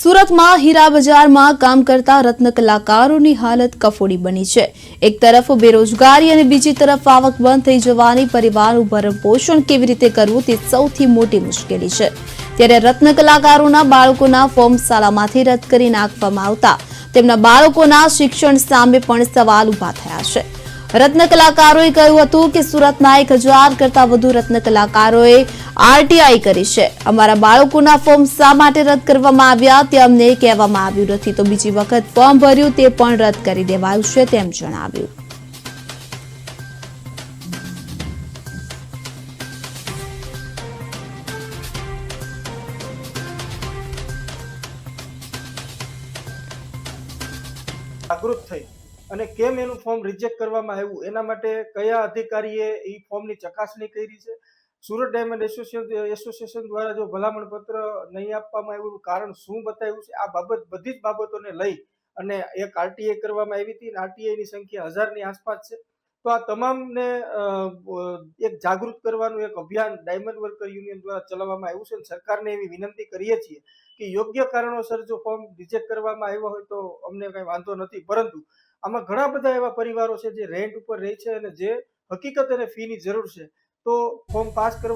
સુરતમાં હીરા બજારમાં કામ કરતા રત્ન કલાકારોની હાલત કફોડી બની છે. એક તરફ બેરોજગારી અને બીજી તરફ આવક બંધ થઈ જવાની, પરિવારનું ભરણ પોષણ કેવી રીતે કરવું તે સૌથી મોટી મુશ્કેલી છે. ત્યારે રત્ન કલાકારોના બાળકોના ફોર્મ શાળામાંથી રદ કરી નાખવામાં આવતા તેમના બાળકોના શિક્ષણ સામે પણ સવાલ ઊભા થયા છે. રત્ન કલાકારોએ કહ્યું હતું કે સુરતના એક હજાર કરતા વધુ રત્ન કલાકારોએ આરટીઆઈ કરી છે. અમારા બાળકોના ફોર્મ શા માટે રદ કરવામાં આવ્યા તે અમને કહેવામાં આવ્યું નથી. તો બીજી વખત ફોર્મ ભર્યું તે પણ રદ કરી દેવાયું છે તેમ જણાવ્યું. જાગૃત થઈ. અને કેમ એનું ફોર્મ રિજેક્ટ કરવામાં આવ્યું? એના માટે કયા અધિકારીએ એ ફોર્મની ચકાસણી કરી છે? સુરત ડાયમંડ એસોસિએશન એસોસિએશન દ્વારા જો ભલામણ પત્ર નહીં આપવામાં આવ્યું કારણ શું બતાવ્યું છે? આ બાબત બધી જ બાબતોને લઈ અને એક આરટીઆઈ કરવામાં આવી હતી અને આરટીઆઈની સંખ્યા હજારની આસપાસ છે. તો આ તમામને એક જાગૃત કરવાનું એક અભિયાન ડાયમંડ વર્કર યુનિયન દ્વારા ચલાવવામાં આવ્યું છે અને સરકારને એવી વિનંતી કરીએ છીએ કે યોગ્ય કારણોસર જો ફોર્મ રિજેક્ટ કરવામાં આવ્યો હોય તો અમને કઈ વાંધો નથી. પરંતુ આમાં ઘણા બધા એવા પરિવારો છે જે રેન્ટ ઉપર રહે છે અને જે હકીકત અને ફીની જરૂર છે. તો ફોર્મ પાસ કરવા